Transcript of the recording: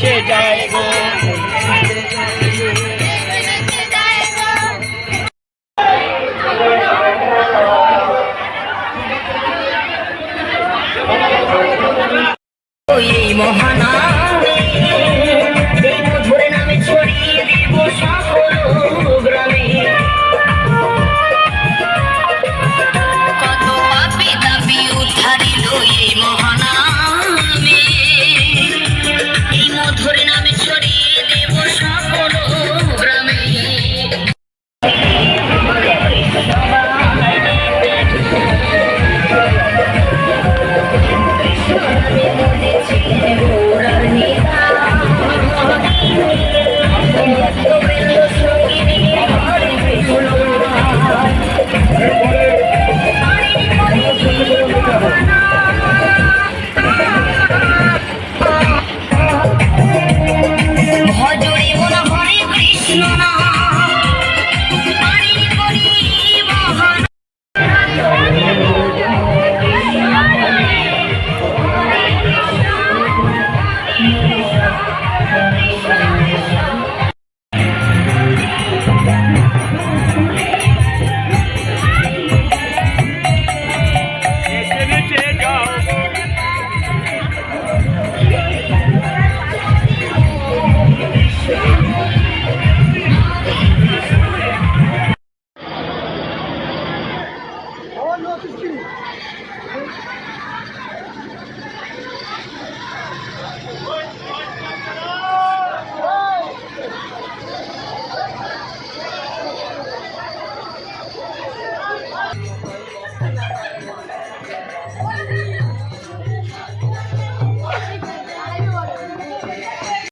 বেঁচে যায় গো মহানা Krishna